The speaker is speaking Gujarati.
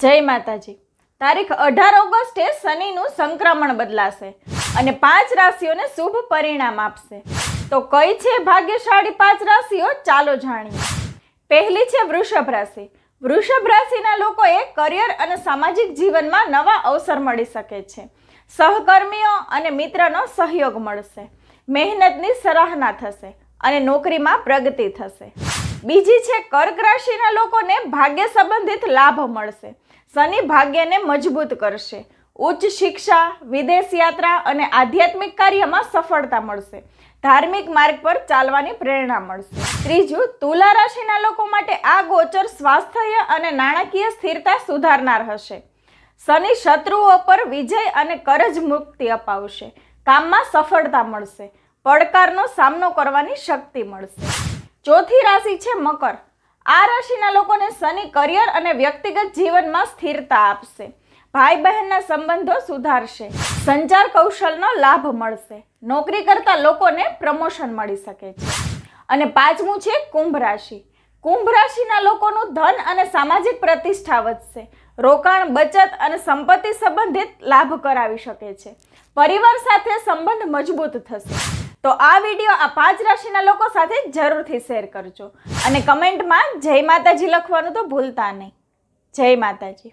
જય માતાજી. તારીખ અઢાર ઓગસ્ટે શનિનું સંક્રમણ બદલાશે અને પાંચ રાશિઓને શુભ પરિણામ આપશે. તો કઈ છે ભાગ્યશાળી પાંચ રાશિઓ? ચાલો જાણીએ. પહેલી છે વૃષભ રાશિ. વૃષભ રાશિના લોકોએ કરિયર અને સામાજિક જીવનમાં નવા અવસર મળી શકે છે. સહકર્મીઓ અને મિત્રનો સહયોગ મળશે. મહેનતની સરાહના થશે અને નોકરીમાં પ્રગતિ થશે. બીજી છે, કર્ક રાશિના લોકોને ભાગ્ય સંબંધિત લાભ મળશે. શનિ ભાગ્યને મજબૂત કરશે. ઉચ્ચ શિક્ષા, વિદેશ યાત્રા અને આધ્યાત્મિક કાર્યમાં સફળતા મળશે. ધાર્મિક માર્ગ પર ચાલવાની પ્રેરણા મળશે. ત્રીજું, તુલા રાશિના લોકો માટે આ ગોચર સ્વાસ્થ્ય અને નાણાકીય સ્થિરતા સુધારનાર હશે. શનિ શત્રુઓ પર વિજય અને કરજ મુક્તિ અપાવશે. કામમાં સફળતા મળશે. પડકારનો સામનો કરવાની શક્તિ મળશે. ચોથી રાશિ છે મકર. આ રાશિના લોકોને શનિ કરિયર અને વ્યક્તિગત જીવનમાં સ્થિરતા આપશે. ભાઈ બહેનના સંબંધો સુધારશે. સંચાર કૌશલનો લાભ મળશે. નોકરી કરતા લોકોને પ્રમોશન મળી શકે છે. અને પાંચમું છે કુંભ રાશિ. કુંભ રાશિના લોકોનું ધન અને સામાજિક પ્રતિષ્ઠા વધશે. રોકાણ, બચત અને સંપત્તિ સંબંધિત લાભ કરાવી શકે છે. પરિવાર સાથે સંબંધ મજબૂત થશે. તો આ વીડિયો આ પાંચ રાશિના લોકો સાથે જરૂરથી શેર કરજો. અને કમેન્ટમાં જય માતાજી લખવાનું તો ભૂલતા નહીં. જય માતાજી.